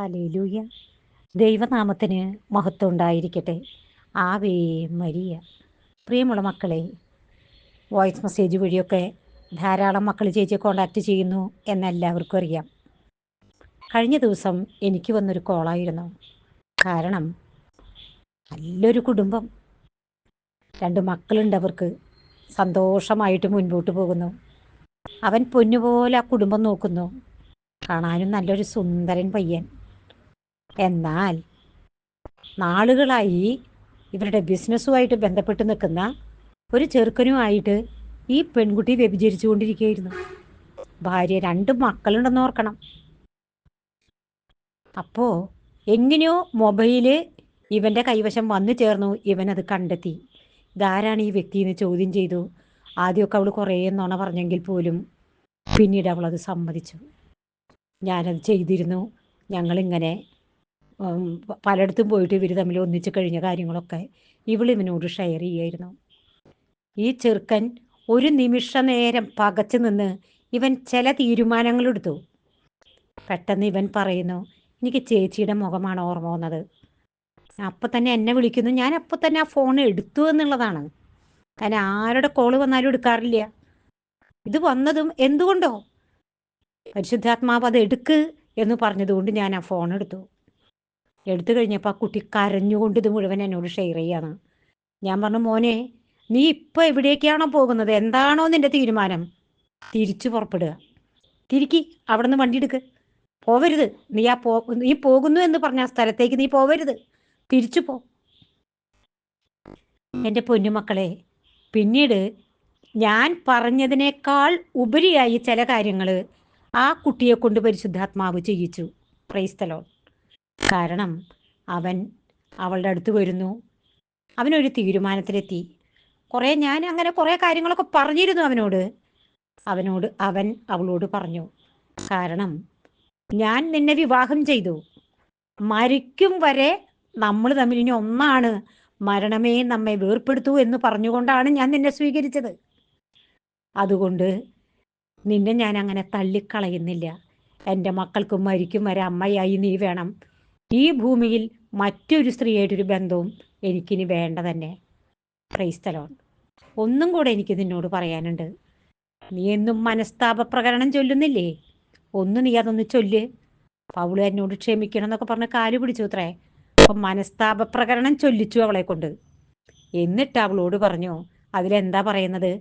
Hallelujah ദൈവനാമത്തിന് മഹത്വം ഉണ്ടായിരിക്കട്ടെ. ആവേ മരിയ. പ്രിയമുള്ള മക്കളെ വോയിസ് മെസ്സേജ് വഴിയൊക്കെ ധാരാളം മക്കൾ ചേച്ചി കോണ്ടാക്ട് ചെയ്യുന്നു എന്ന് എല്ലാവർക്കും അറിയാം. കഴിഞ്ഞ ദിവസം എനിക്ക് വന്നൊരു കോളായിരുന്നു കാരണം നല്ലൊരു കുടുംബം. രണ്ട് മക്കളുണ്ട് അവർക്ക്. സന്തോഷമായിട്ട് മുൻപോട്ട് പോകുന്നു. അവൻ പൊന്നുപോലെ ആ കുടുംബം നോക്കുന്നു. കാണാനും നല്ലൊരു സുന്ദരൻ പയ്യൻ. എന്നാൽ നാളുകളായി ഇവരുടെ ബിസിനസ്സുമായിട്ട് ബന്ധപ്പെട്ട് നിൽക്കുന്ന ഒരു ചെറുക്കനുമായിട്ട് ഈ പെൺകുട്ടി വ്യഭിചരിച്ചു കൊണ്ടിരിക്കുകയായിരുന്നു ഭാര്യ രണ്ട് മക്കളുണ്ടെന്ന് ഓർക്കണം. അപ്പോൾ എങ്ങനെയോ മൊബൈൽ ഇവന്റെ കൈവശം വന്നു ചേർന്നു ഇവനത് കണ്ടെത്തി. ഇതാരാണ് ഈ വ്യക്തി എന്ന് ചോദ്യം ചെയ്തു. ആദ്യമൊക്കെ അവൾ കുറേ നുണ പറഞ്ഞെങ്കിൽ പോലും പിന്നീട് അവളത് സമ്മതിച്ചു. ഞാനത് ചെയ്തിരുന്നു. ഞങ്ങളിങ്ങനെ പലയിടത്തും പോയിട്ട് ഇവർ തമ്മിൽ ഒന്നിച്ച് കഴിഞ്ഞ കാര്യങ്ങളൊക്കെ ഇവൾ ഇവനോട് ഷെയർ ചെയ്യായിരുന്നു. ഈ ചെറുക്കൻ ഒരു നിമിഷ നേരം പകച്ചു നിന്ന് ഇവൻ ചില തീരുമാനങ്ങളെടുത്തു പെട്ടെന്ന് ഇവൻ പറയുന്നു എനിക്ക് ചേച്ചിയുടെ മുഖമാണ് ഓർമ്മ വന്നത്. അപ്പം തന്നെ എന്നെ വിളിക്കുന്നു. ഞാൻ അപ്പം തന്നെ ആ ഫോൺ എടുത്തു എന്നുള്ളതാണ്. കാരണം ആരുടെ കോൾ വന്നാലും എടുക്കാറില്ല. ഇത് വന്നതും എന്തുകൊണ്ടോ? പരിശുദ്ധാത്മാവ് അത് എടുക്ക് എന്ന് പറഞ്ഞതുകൊണ്ട് ഞാൻ ആ ഫോൺ എടുത്തു. എടുത്തു കഴിഞ്ഞപ്പോൾ ആ കുട്ടി കരഞ്ഞുകൊണ്ട് ഇത് മുഴുവൻ എന്നോട് ഷെയർ ചെയ്യാണ്. ഞാൻ പറഞ്ഞു മോനെ നീ ഇപ്പോൾ എവിടേക്കാണോ പോകുന്നത്? എന്താണോ നിന്റെ തീരുമാനം? തിരിച്ചു പുറപ്പെടുക. തിരിക്കി അവിടെ നിന്ന് വണ്ടി എടുക്ക്. പോവരുത്. നീ ആ പോ നീ പോകുന്നു എന്ന് പറഞ്ഞ ആ സ്ഥലത്തേക്ക് നീ പോവരുത്. തിരിച്ചു പോ. എന്റെ പൊന്നുമക്കളെ പിന്നീട് ഞാൻ പറഞ്ഞതിനേക്കാൾ ഉപരിയായി ചില കാര്യങ്ങൾ ആ കുട്ടിയെ കൊണ്ട് പരിശുദ്ധാത്മാവ് ചെയ്യിച്ചു. ക്രൈസ്തലോ കാരണം അവൻ അവളുടെ അടുത്ത് വരുന്നു അവനൊരു തീരുമാനത്തിലെത്തി. കുറേ ഞാൻ അങ്ങനെ കുറേ കാര്യങ്ങളൊക്കെ പറഞ്ഞിരുന്നു അവനോട്. അവനോട് അവൻ അവളോട് പറഞ്ഞു കാരണം ഞാൻ നിന്നെ വിവാഹം ചെയ്തു. മരിക്കും വരെ നമ്മൾ തമ്മിൽ ഇനി ഒന്നാണ്. മരണമേ നമ്മെ വേർപ്പെടുത്തൂ എന്ന് പറഞ്ഞുകൊണ്ടാണ് ഞാൻ നിന്നെ സ്വീകരിച്ചത്. അതുകൊണ്ട് നിന്നെ ഞാൻ അങ്ങനെ തള്ളിക്കളയുന്നില്ല. എന്റെ മക്കൾക്ക് മരിക്കും വരെ അമ്മയായി നീ വേണം. ഈ ഭൂമിയിൽ മറ്റൊരു സ്ത്രീയായിട്ടൊരു ബന്ധവും എനിക്കിനി വേണ്ട തന്നെ. ക്രൈസ്തലോൺ. ഒന്നും കൂടെ എനിക്ക് നിന്നോട് പറയാനുണ്ട്. നീ എന്നും മനസ്താപ പ്രകരണം ചൊല്ലുന്നില്ലേ? ഒന്ന് നീ അതൊന്ന് ചൊല്ല്. പൗൾ എന്നോട് ക്ഷമിക്കണം എന്നൊക്കെ പറഞ്ഞ് കാൽ പിടിച്ചു അത്രേ അപ്പം മനസ്താപ പ്രകരണം ചൊല്ലിച്ചു അവളെ കൊണ്ട്. എന്നിട്ട് അവളോട് പറഞ്ഞു അതിലെന്താ പറയുന്നത്?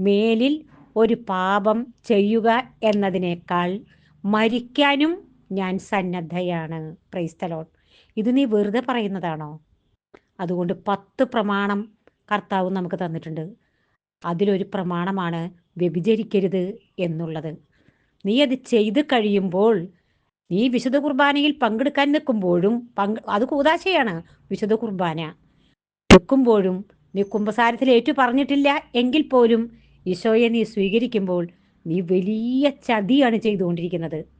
മേലിൽ ഒരു പാപം ചെയ്യുക എന്നതിനേക്കാൾ മരിക്കാനും ഞാൻ സന്നദ്ധയാണ്. ക്രൈസ്തലോൺ ഇത് നീ വെറുതെ പറയുന്നതാണോ? അതുകൊണ്ട് പത്ത് പ്രമാണം കർത്താവ് നമുക്ക് തന്നിട്ടുണ്ട്. അതിലൊരു പ്രമാണമാണ് വ്യഭിചരിക്കരുത് എന്നുള്ളത്. നീ അത് ചെയ്ത് കഴിയുമ്പോൾ നീ വിശുദ്ധ കുർബാനയിൽ പങ്കെടുക്കാൻ നിൽക്കുമ്പോഴും പങ്ക് അത് കൂതാശയാണ്. വിശുദ്ധ കുർബാന. നിൽക്കുമ്പോഴും നീ കുംഭസാരത്തിൽ ഏറ്റു പറഞ്ഞിട്ടില്ല എങ്കിൽ പോലും ഈശോയെ നീ സ്വീകരിക്കുമ്പോൾ നീ വലിയ ചതിയാണ് ചെയ്തുകൊണ്ടിരിക്കുന്നത്.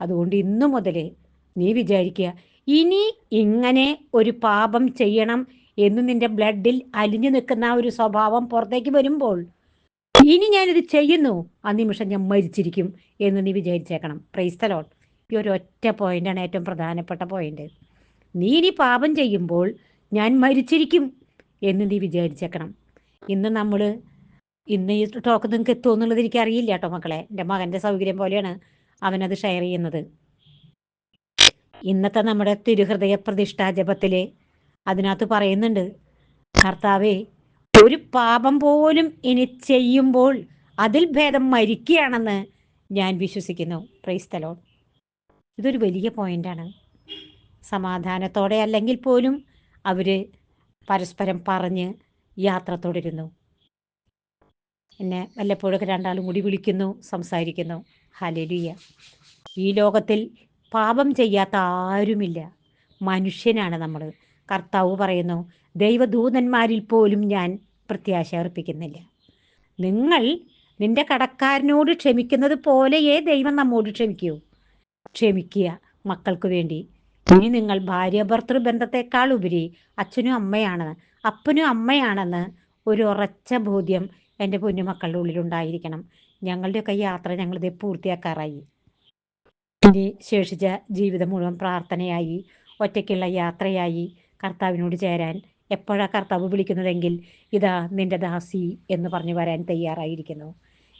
അതുകൊണ്ട് ഇന്നു മുതൽ നീ വിചാരിക്കുക ഇനി ഇങ്ങനെ ഒരു പാപം ചെയ്യണം എന്ന് നിന്റെ ബ്ലഡിൽ അലിഞ്ഞു നിൽക്കുന്ന ഒരു സ്വഭാവം പുറത്തേക്ക് വരുമ്പോൾ ഇനി ഞാനിത് ചെയ്യുന്നു ആ നിമിഷം ഞാൻ മരിച്ചിരിക്കും എന്ന് നീ വിചാരിച്ചേക്കണം. പ്രൈസ്തലോൺ ഈ ഒരു ഒറ്റ പോയിന്റാണ് ഏറ്റവും പ്രധാനപ്പെട്ട പോയിന്റ് നീ ഇനി പാപം ചെയ്യുമ്പോൾ ഞാൻ മരിച്ചിരിക്കും എന്ന് നീ വിചാരിച്ചേക്കണം. ഇന്ന് നമ്മൾ ഇന്ന് ഈ ടോക്ക് നിങ്ങൾക്ക് എത്തുമെന്നുള്ളത് എനിക്ക് അറിയില്ല കേട്ടോ മക്കളെ. എന്റെ മകന്റെ സൗകര്യം പോലെയാണ്. അവനത് ഷെയർ ചെയ്യുന്നത്. ഇന്നത്തെ നമ്മുടെ തിരുഹൃദയ പ്രതിഷ്ഠാ ജപത്തിൽ അതിനകത്ത് പറയുന്നുണ്ട് കർത്താവേ ഒരു പാപം പോലും ഇനി ചെയ്യുമ്പോൾ അതിൽ ഭേദം മരിക്കുകയാണെന്ന് ഞാൻ വിശ്വസിക്കുന്നു. പ്രൈസ്തലോ ഇതൊരു വലിയ പോയിന്റാണ് സമാധാനത്തോടെ അല്ലെങ്കിൽ പോലും അവർ പരസ്പരം പറഞ്ഞ് യാത്ര തുടരുന്നു. എന്നെ വല്ലപ്പോഴൊക്കെ രണ്ടാളും കൂടി വിളിക്കുന്നു സംസാരിക്കുന്നു. ഹലലിയ ഈ ലോകത്തിൽ പാപം ചെയ്യാത്ത ആരുമില്ല. മനുഷ്യനാണ് നമ്മൾ കർത്താവ് പറയുന്നു ദൈവദൂതന്മാരിൽ പോലും ഞാൻ പ്രത്യാശ അർപ്പിക്കുന്നില്ല. നിങ്ങൾ നിന്റെ കടക്കാരനോട് ക്ഷമിക്കുന്നത് പോലെയേ ദൈവം നമ്മോട് ക്ഷമിക്കൂ. ക്ഷമിക്കുക മക്കൾക്ക് വേണ്ടി. ഇനി നിങ്ങൾ ഭാര്യ ഭർത്തൃ ബന്ധത്തെക്കാൾ ഉപരി അച്ഛനും അമ്മയാണ്. അപ്പനും അമ്മയാണെന്ന് ഒരു ഉറച്ച ബോധ്യം എന്റെ പൊന്നുമക്കളുടെ ഉള്ളിലുണ്ടായിരിക്കണം. ഞങ്ങളുടെയൊക്കെ യാത്ര ഞങ്ങളിത് പൂർത്തിയാക്കാറായി. ഇനി ശേഷിച്ച ജീവിതം മുഴുവൻ പ്രാർത്ഥനയായി ഒറ്റയ്ക്കുള്ള യാത്രയായി കർത്താവിനോട് ചേരാൻ എപ്പോഴാണ് കർത്താവ് വിളിക്കുന്നതെങ്കിൽ ഇതാ നിന്റെ ദാസി എന്ന് പറഞ്ഞു വരാൻ തയ്യാറായിരിക്കുന്നു.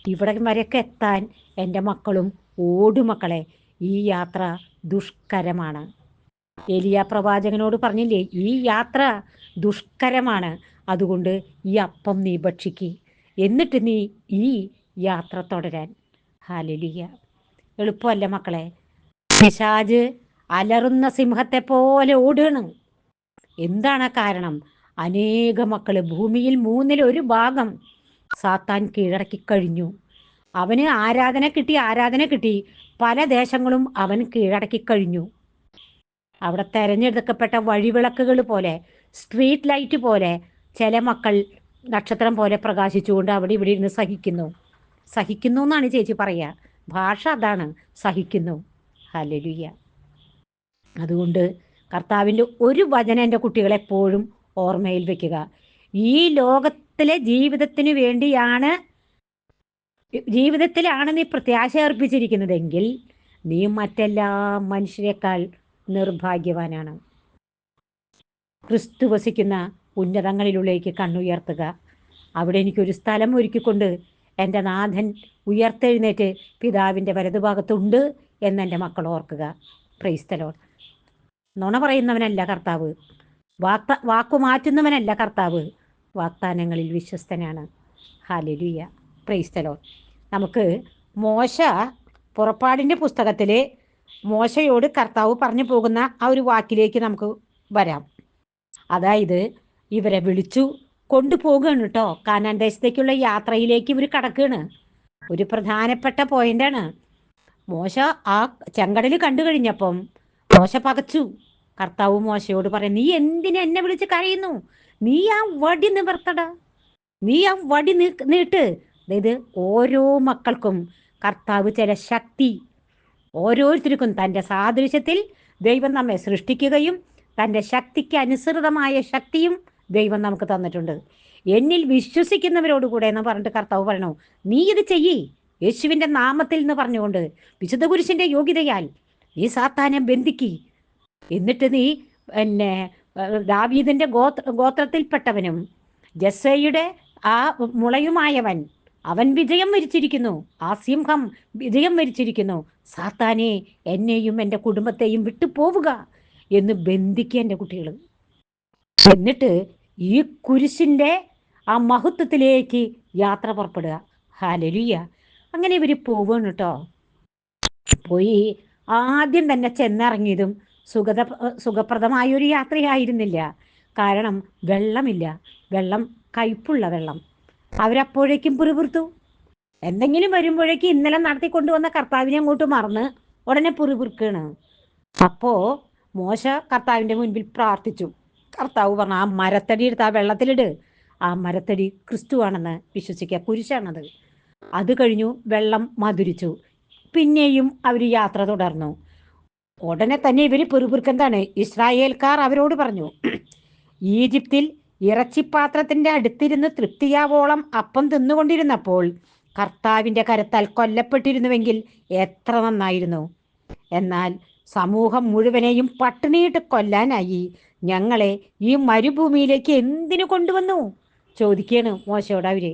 ഇവിടെ വരെയൊക്കെ എത്താൻ എന്റെ മക്കളും ഓടുമക്കളെ ഈ യാത്ര ദുഷ്കരമാണ്. എലിയ പ്രവാചകനോട് പറഞ്ഞില്ലേ ഈ യാത്ര ദുഷ്കരമാണ്. അതുകൊണ്ട് ഈ അപ്പം നീ ഭക്ഷിക്ക്. എന്നിട്ട് നീ ഈ യാത്ര തുടരാൻ. ഹാലിലിയ. എളുപ്പമല്ല മക്കളെ? പിശാജ് അലറുന്ന സിംഹത്തെ പോലെ ഓടുകയാണ്. എന്താണ് കാരണം? അനേക മക്കൾ ഭൂമിയിൽ മൂന്നിൽ ഒരു ഭാഗം സാത്താൻ കീഴടക്കി കഴിഞ്ഞു. അവന് ആരാധന കിട്ടി ആരാധന കിട്ടി. പല ദേശങ്ങളും അവൻ കീഴടക്കി കഴിഞ്ഞു. അവിടെ തെരഞ്ഞെടുക്കപ്പെട്ട വഴിവിളക്കുകൾ പോലെ സ്ട്രീറ്റ് ലൈറ്റ് പോലെ ചില മക്കൾ നക്ഷത്രം പോലെ പ്രകാശിച്ചുകൊണ്ട് അവിടെ ഇവിടെ ഇരുന്ന് സഹിക്കുന്നു. സഹിക്കുന്നു എന്നാണ് ചേച്ചി പറയുക ഭാഷ അതാണ് സഹിക്കുന്നു. ഹലലുയ്യ അതുകൊണ്ട് കർത്താവിന്റെ ഒരു വചനം എന്റെ കുട്ടികളെപ്പോഴും ഓർമ്മയിൽ വെക്കുക. ഈ ലോകത്തിലെ ജീവിതത്തിന് വേണ്ടിയാണ് ജീവിതത്തിലാണ് നീ പ്രത്യാശ അർപ്പിച്ചിരിക്കുന്നതെങ്കിൽ നീ മറ്റെല്ലാ മനുഷ്യരെക്കാൾ നിർഭാഗ്യവാനാണ്. ക്രിസ്തു വസിക്കുന്ന ഉന്നതങ്ങളിലുള്ളേക്ക് കണ്ണുയർത്തുക. അവിടെ എനിക്കൊരു സ്ഥലം ഒരുക്കിക്കൊണ്ട് എന്റെ നാഥൻ ഉയർത്തെഴുന്നേറ്റ് പിതാവിന്റെ വലതുഭാഗത്തുണ്ട് എന്നെന്റെ മക്കൾ ഓർക്കുക. പ്രൈസ്തലോ നുണ പറയുന്നവനല്ല കർത്താവ്. വാക്ത വാക്കു മാറ്റുന്നവനല്ല കർത്താവ്. വാഗ്ദാനങ്ങളിൽ വിശ്വസ്തനാണ്. ഹാലലുയ്യ പ്രൈസ്തലോ നമുക്ക് മോശ പുറപ്പാടിന്റെ പുസ്തകത്തിൽ മോശയോട് കർത്താവ് പറഞ്ഞു പോകുന്ന ആ ഒരു വാക്കിലേക്ക് നമുക്ക് വരാം. അതായത് ഇവരെ വിളിച്ചു കൊണ്ടുപോകുകയാണ് കേട്ടോ കാനാൻ ദേശത്തേക്കുള്ള യാത്രയിലേക്ക് ഇവർ കടക്കുകയാണ് ഒരു പ്രധാനപ്പെട്ട പോയിന്റാണ് മോശ ആ ചെങ്കടൽ കണ്ടു കഴിഞ്ഞപ്പം മോശ പകച്ചു. കർത്താവ് മോശയോട് പറയും നീ എന്തിനെ എന്നെ വിളിച്ച് കരയുന്നു? നീ ആ വടി നിവർത്തട. നീ ആ വടി നീട്ട്. അതായത് ഓരോ മക്കൾക്കും കർത്താവ് ചില ശക്തി ഓരോരുത്തർക്കും തന്റെ സാദൃശ്യത്തിൽ ദൈവം നമ്മെ സൃഷ്ടിക്കുകയും തന്റെ ശക്തിക്ക് അനുസൃതമായ ശക്തിയും ദൈവം നമുക്ക് തന്നിട്ടുണ്ട്. എന്നിൽ വിശ്വസിക്കുന്നവരോട് കൂടെ എന്ന് പറഞ്ഞിട്ട് കർത്താവ് പറയണു. നീ ഇത് ചെയ്യ്. യേശുവിന്റെ നാമത്തിൽ എന്ന് പറഞ്ഞുകൊണ്ട് വിശുദ്ധ പുരുഷന്റെ യോഗ്യതയാൽ നീ സാത്താനെ ബന്ധിക്കി. എന്നിട്ട് നീ എന്നെ ദാവീദിന്റെ ഗോത്ര ഗോത്രത്തിൽപ്പെട്ടവനും ജസ്സയുടെ ആ മുളയുമായവൻ അവൻ വിജയം വരിച്ചിരിക്കുന്നു. ആ സിംഹം വിജയം വരിച്ചിരിക്കുന്നു. സാത്താനെ എന്നെയും എന്റെ കുടുംബത്തെയും വിട്ടു പോവുക എന്ന് ബന്ധിക്കുക എന്റെ കുട്ടികൾ എന്നിട്ട് ഈ കുരിശിന്റെ ആ മഹത്വത്തിലേക്ക് യാത്ര പുറപ്പെടുക. ഹാലലിയ അങ്ങനെ ഇവർ പോവുകയാണ് കേട്ടോ പോയി ആദ്യം തന്നെ ചെന്നിറങ്ങിയതും സുഖത സുഖപ്രദമായ ഒരു യാത്രയായിരുന്നില്ല. കാരണം വെള്ളമില്ല. വെള്ളം കയ്പുള്ള വെള്ളം. അവരപ്പോഴേക്കും പുറപുറത്തു. എന്തെങ്കിലും വരുമ്പോഴേക്കും ഇന്നലെ നടത്തി കൊണ്ടുവന്ന കർത്താവിനെ അങ്ങോട്ട് മറന്ന് ഉടനെ പുറപുറുക്കാണ്. അപ്പോ മോശ കർത്താവിന്റെ മുൻപിൽ പ്രാർത്ഥിച്ചു. കർത്താവ് പറഞ്ഞു ആ മരത്തടി എടുത്ത് ആ വെള്ളത്തിലിട്. ആ മരത്തടി ക്രിസ്തുവാണെന്ന് വിശ്വസിക്കുക. കുരിശാണത്. അത് കഴിഞ്ഞു വെള്ളം മധുരിച്ചു. പിന്നെയും അവർ യാത്ര തുടർന്നു. ഉടനെ തന്നെ ഇവർ പെറുപുറുക്കെന്താണ്? ഇസ്രായേൽക്കാർ അവരോട് പറഞ്ഞു ഈജിപ്തിൽ ഇറച്ചിപ്പാത്രത്തിന്റെ അടുത്തിരുന്ന് തൃപ്തിയാവോളം അപ്പം തിന്നുകൊണ്ടിരുന്നപ്പോൾ കർത്താവിന്റെ കരത്താൽ കൊല്ലപ്പെട്ടിരുന്നുവെങ്കിൽ എത്ര നന്നായിരുന്നു. എന്നാൽ സമൂഹം മുഴുവനെയും പട്ടിണിയിട്ട് കൊല്ലാനായി. ഞങ്ങളെ ഈ മരുഭൂമിയിലേക്ക് എന്തിനു കൊണ്ടുവന്നു? ചോദിക്കുകയാണ് മോശയോട് അവർ.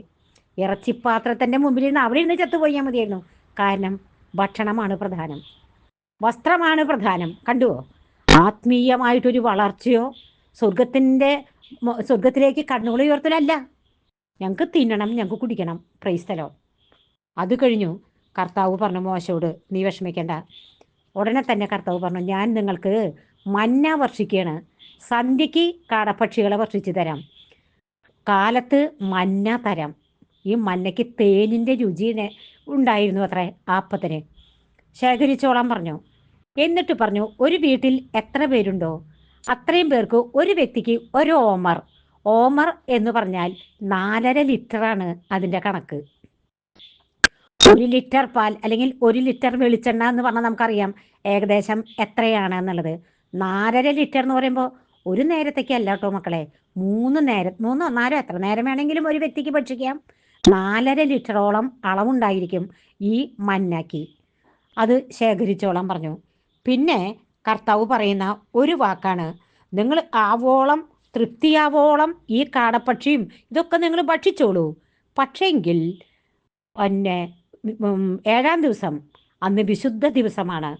ഇറച്ചിപ്പാത്രത്തിന്റെ മുമ്പിൽ നിന്ന് അവിടെ ഇരുന്ന് ചത്തുപോയാൽ മതിയായിരുന്നു. കാരണം ഭക്ഷണമാണ് പ്രധാനം. വസ്ത്രമാണ് പ്രധാനം. കണ്ടുവോ ആത്മീയമായിട്ടൊരു വളർച്ചയോ സ്വർഗത്തിന്റെ സ്വർഗത്തിലേക്ക് കണ്ണുകൾ ഉയർത്തലല്ല. ഞങ്ങൾക്ക് തിന്നണം ഞങ്ങൾക്ക് കുടിക്കണം. പ്രൈസ്തലോ അത് കഴിഞ്ഞു കർത്താവ് പറഞ്ഞു മോശയോട് നീ വിഷമിക്കേണ്ട. ഉടനെ തന്നെ കർത്താവ് പറഞ്ഞു ഞാൻ നിങ്ങൾക്ക് മന്ന വർഷിക്കുകയാണ്. സന്ധ്യയ്ക്ക് കാടപ്പക്ഷികളെ വർഷിച്ചു തരാം. കാലത്ത് മന്ന തരാം. ഈ മന്നയ്ക്ക് തേനിന്റെ രുചി ഉണ്ടായിരുന്നു അത്രേ ആപ്പത്തിന്. ശേഖരിച്ചോളാൻ പറഞ്ഞു. എന്നിട്ട് പറഞ്ഞു ഒരു വീട്ടിൽ എത്ര പേരുണ്ടോ? അത്രയും പേർക്ക് ഒരു വ്യക്തിക്ക് ഒരു ഓമർ. ഓമർ എന്ന് പറഞ്ഞാൽ നാലര ലിറ്ററാണ് അതിന്റെ കണക്ക്. ഒരു ലിറ്റർ പാൽ അല്ലെങ്കിൽ ഒരു ലിറ്റർ വെളിച്ചെണ്ണ എന്ന് പറഞ്ഞാൽ നമുക്കറിയാം ഏകദേശം എത്രയാണ് എന്നുള്ളത്. നാലര ലിറ്റർ എന്ന് പറയുമ്പോൾ ഒരു നേരത്തേക്ക് അല്ല കേട്ടോ മക്കളെ. മൂന്ന് നേരം മൂന്നോ നാലോ എത്ര നേരം വേണമെങ്കിലും ഒരു വ്യക്തിക്ക് ഭക്ഷിക്കാം. നാലര ലിറ്ററോളം അളവുണ്ടായിരിക്കും ഈ മന്നാക്കി അത് ശേഖരിച്ചോളാൻ പറഞ്ഞു. പിന്നെ കർത്താവ് പറയുന്ന ഒരു വാക്കാണ്. നിങ്ങൾ ആവോളം തൃപ്തിയാവോളം ഈ കാടപ്പക്ഷിയും ഇതൊക്കെ നിങ്ങൾ ഭക്ഷിച്ചോളൂ. പക്ഷേങ്കിൽ പിന്നെ ഏഴാം ദിവസം അന്ന് വിശുദ്ധ ദിവസമാണ്.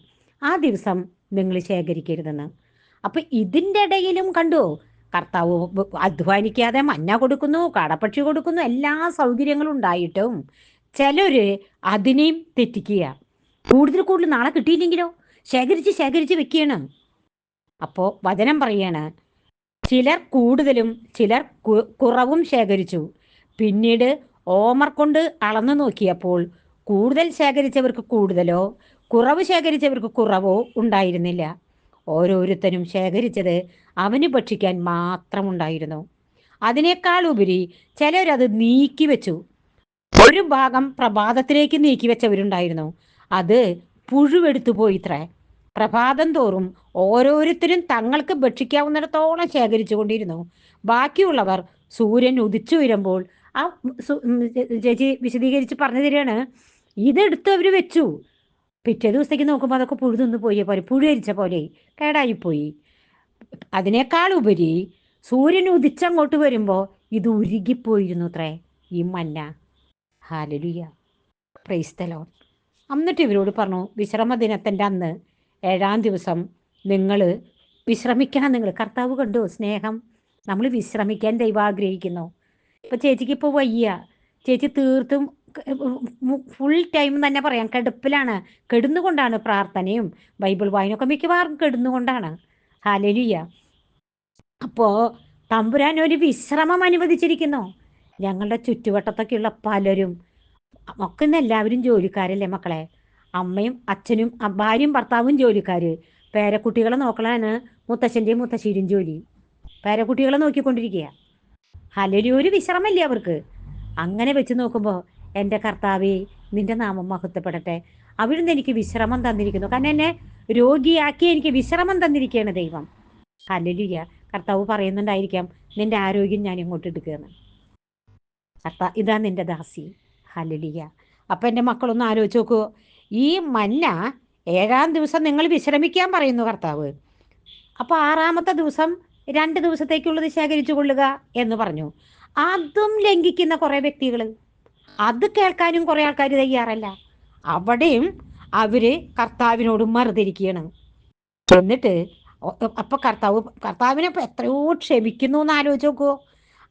ആ ദിവസം നിങ്ങൾ ശേഖരിക്കരുതെന്ന്. അപ്പൊ ഇതിന്റെ ഇടയിലും കണ്ടു കർത്താവ് അധ്വാനിക്കാതെ മഞ്ഞ കൊടുക്കുന്നു കാടപ്പക്ഷി കൊടുക്കുന്നു എല്ലാ സൗകര്യങ്ങളും ഉണ്ടായിട്ടും ചിലര് അതിനെയും തെറ്റിക്കുക. കൂടുതൽ കൂടുതൽ നാളെ കിട്ടിയില്ലെങ്കിലോ? ശേഖരിച്ച് ശേഖരിച്ച് വെക്കുകയാണ്. അപ്പോൾ വചനം പറയാണ് ചിലർ കൂടുതലും ചിലർ കുറവും ശേഖരിച്ചു. പിന്നീട് ഓമർ കൊണ്ട് അളന്നു നോക്കിയപ്പോൾ കൂടുതൽ ശേഖരിച്ചവർക്ക് കൂടുതലോ കുറവ് ശേഖരിച്ചവർക്ക് കുറവോ ഉണ്ടായിരുന്നില്ല. ഓരോരുത്തരും ശേഖരിച്ചത് അവന് ഭക്ഷിക്കാൻ മാത്രമുണ്ടായിരുന്നു. അതിനേക്കാൾ ഉപരി ചിലരത് നീക്കി വെച്ചു. ഒരു ഭാഗം പ്രഭാതത്തിലേക്ക് നീക്കി വെച്ചവരുണ്ടായിരുന്നു. അത് പുഴുവെടുത്തു പോയിത്രേ. പ്രഭാതം തോറും ഓരോരുത്തരും തങ്ങൾക്ക് ഭക്ഷിക്കാവുന്നിടത്തോളം ശേഖരിച്ചു കൊണ്ടിരുന്നു. ബാക്കിയുള്ളവർ സൂര്യൻ ഉദിച്ചു വരുമ്പോൾ ആ ചേച്ചി വിശദീകരിച്ച് പറഞ്ഞു തരികയാണ് ഇതെടുത്ത് അവർ വെച്ചു. പിറ്റേ ദിവസത്തേക്ക് നോക്കുമ്പോൾ അതൊക്കെ പുഴു നിന്ന് പോയ പോലെ പുഴുവരിച്ച പോലെ കേടായിപ്പോയി. അതിനേക്കാൾ ഉപരി സൂര്യൻ ഉദിച്ചങ്ങോട്ട് വരുമ്പോൾ ഇത് ഉരുകിപ്പോയിരുന്നു അത്രേ ഈ മന്ന ഹാലലുയ. പ്രൈസ്തലോ എന്നിട്ട് ഇവരോട് പറഞ്ഞു വിശ്രമ ദിനത്തിന്റെ അന്ന് ഏഴാം ദിവസം നിങ്ങൾ വിശ്രമിക്കണം നിങ്ങൾ. കർത്താവ് കണ്ടു സ്നേഹം? നമ്മൾ വിശ്രമിക്കാൻ ദൈവം ആഗ്രഹിക്കുന്നു. ഇപ്പം ചേച്ചിക്ക് ഇപ്പോൾ വയ്യ. ചേച്ചി തീർത്തും ഫുൾ ടൈം തന്നെ പറയാം. കെടുപ്പിലാണ്. കെടുന്നുകൊണ്ടാണ് പ്രാർത്ഥനയും ബൈബിൾ വായനയൊക്കെ മിക്കവാറും കെടുന്നുകൊണ്ടാണ്. ഹാലലിയ അപ്പോൾ തമ്പുരാൻ ഒരു വിശ്രമം അനുവദിച്ചിരിക്കുന്നു. ഞങ്ങളുടെ ചുറ്റുവട്ടത്തൊക്കെയുള്ള പലരും ഒക്കെ ഇന്ന് എല്ലാവരും ജോലിക്കാരല്ലേ മക്കളെ? അമ്മയും അച്ഛനും ഭാര്യയും ഭർത്താവും ജോലിക്കാർ പേരക്കുട്ടികളെ നോക്കലാണ് മുത്തശ്ശന്റെയും മുത്തശ്ശീരും ജോലി. പേരക്കുട്ടികളെ നോക്കിക്കൊണ്ടിരിക്കുക ഹലരി ഒരു വിശ്രമല്ലേ അവർക്ക്. അങ്ങനെ വെച്ച് നോക്കുമ്പോൾ എന്റെ കർത്താവെ നിന്റെ നാമം മഹത്വപ്പെടട്ടെ. അവിടുന്ന് എനിക്ക് വിശ്രമം തന്നിരിക്കുന്നു. കാരണം എന്നെ രോഗിയാക്കി എനിക്ക് വിശ്രമം തന്നിരിക്കുകയാണ് ദൈവം. ഹലലിയ കർത്താവ് പറയുന്നുണ്ടായിരിക്കാം നിന്റെ ആരോഗ്യം ഞാൻ ഇങ്ങോട്ട് എടുക്കുകയാണ്. കർത്താ ഇതാ നിന്റെ ദാസി. ഹലലിയ അപ്പം എന്റെ മക്കളൊന്ന് ആലോചിച്ച് നോക്കൂ. ഈ മഞ്ഞ ഏഴാം ദിവസം നിങ്ങൾ വിശ്രമിക്കാൻ പറയുന്നു കർത്താവ്. അപ്പോൾ ആറാമത്തെ ദിവസം രണ്ട് ദിവസത്തേക്കുള്ളത് ശേഖരിച്ചു കൊള്ളുക എന്ന് പറഞ്ഞു. അതും ലംഘിക്കുന്ന കുറേ വ്യക്തികൾ അത് കേൾക്കാനും കുറേ ആൾക്കാർ തയ്യാറല്ല. അവിടെയും അവർ കർത്താവിനോട് മറുതിരിക്കുകയാണ്. എന്നിട്ട് അപ്പൊ കർത്താവ് കർത്താവിനെ എത്രയോ ക്ഷമിക്കുന്നു എന്ന് ആലോചിച്ച് നോക്കുമോ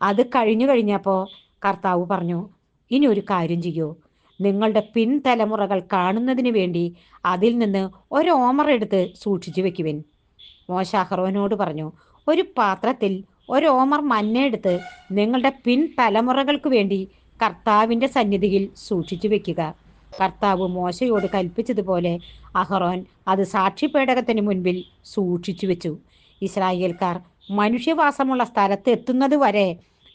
അത് കഴിഞ്ഞു കഴിഞ്ഞപ്പോൾ കർത്താവ് പറഞ്ഞു ഇനി ഒരു കാര്യം ചെയ്യൂ. നിങ്ങളുടെ പിൻതലമുറകൾ കാണുന്നതിന് വേണ്ടി അതിൽ നിന്ന് ഒരു ഓമർ എടുത്ത് സൂക്ഷിച്ചു വെക്കുവിൻ. മോശാഹറോനോട് പറഞ്ഞു ഒരു പാത്രത്തിൽ ഒരു ഓമർ മഞ്ഞ എടുത്ത് നിങ്ങളുടെ പിൻതലമുറകൾക്ക് വേണ്ടി കർത്താവിന്റെ സന്നിധിയിൽ സൂക്ഷിച്ചു വെക്കുക. കർത്താവ് മോശയോട് കൽപ്പിച്ചതുപോലെ അഹറോൻ അത് സാക്ഷിപേടകത്തിന് മുൻപിൽ സൂക്ഷിച്ചു വെച്ചു. ഇസ്രായേൽക്കാർ മനുഷ്യവാസമുള്ള സ്ഥലത്ത് എത്തുന്നത് വരെ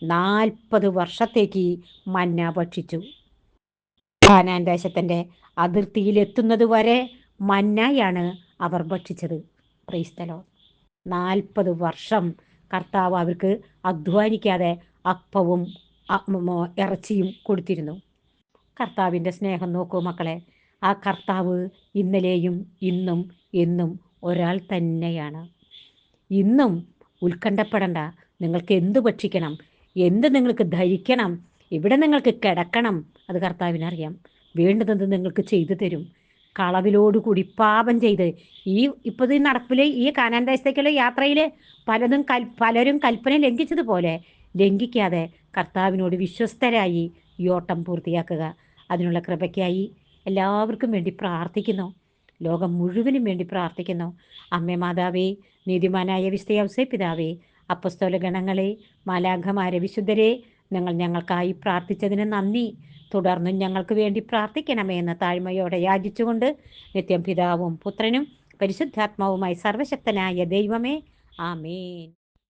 നാൽപ്പത് വർഷത്തേക്ക് മന്ന ഭക്ഷിച്ചു. ഖാനാൻ ദേശത്തിന്റെ അതിർത്തിയിലെത്തുന്നത് വരെ മന്നയാണ് അവർ ഭക്ഷിച്ചത്. ക്രൈസ്തലോ നാൽപ്പത് വർഷം കർത്താവ് അവർക്ക് അധ്വാനിക്കാതെ അപ്പവും ഇറച്ചിയും കൊടുത്തിരുന്നു. കർത്താവിന്റെ സ്നേഹം നോക്കൂ മക്കളെ. ആ കർത്താവ് ഇന്നലെയും ഇന്നും എന്നും ഒരാൾ തന്നെയാണ്. ഇന്നും ഉത്കണ്ഠപ്പെടണ്ട. നിങ്ങൾക്ക് എന്ത് ഭക്ഷിക്കണം? എന്ത് നിങ്ങൾക്ക് ധരിക്കണം? ഇവിടെ നിങ്ങൾക്ക് കിടക്കണം? അത് കർത്താവിനറിയാം. വേണ്ടത് നിങ്ങൾക്ക് ചെയ്തു തരും. കളവിലോടുകൂടി പാപം ചെയ്ത് ഈ ഇപ്പോൾ ഈ നടപ്പിലെ ഈ കാനാൻ ദേശത്തേക്കുള്ള യാത്രയിൽ പലതും കൽ പലരും കൽപ്പന ലംഘിച്ചതുപോലെ ലംഘിക്കാതെ കർത്താവിനോട് വിശ്വസ്തരായി ഈ ഓട്ടം പൂർത്തിയാക്കുക. അതിനുള്ള കൃപയ്ക്കായി എല്ലാവർക്കും വേണ്ടി പ്രാർത്ഥിക്കുന്നു. ലോകം മുഴുവനും വേണ്ടി പ്രാർത്ഥിക്കുന്നു. അമ്മ മാതാവേ നീതിമാനായ വിസ്തയവസേ പിതാവേ അപ്പസ്തോല ഗണങ്ങളെ മാലാഘമാരെ വിശുദ്ധരെ നിങ്ങൾ ഞങ്ങൾക്കായി പ്രാർത്ഥിച്ചതിന് നന്ദി. തുടർന്നും ഞങ്ങൾക്ക് വേണ്ടി പ്രാർത്ഥിക്കണമേ എന്ന താഴ്മയോടെ യാചിച്ചുകൊണ്ട് നിത്യം പിതാവും പുത്രനും പരിശുദ്ധാത്മാവുമായി സർവശക്തനായ ദൈവമേ ആമേൻ.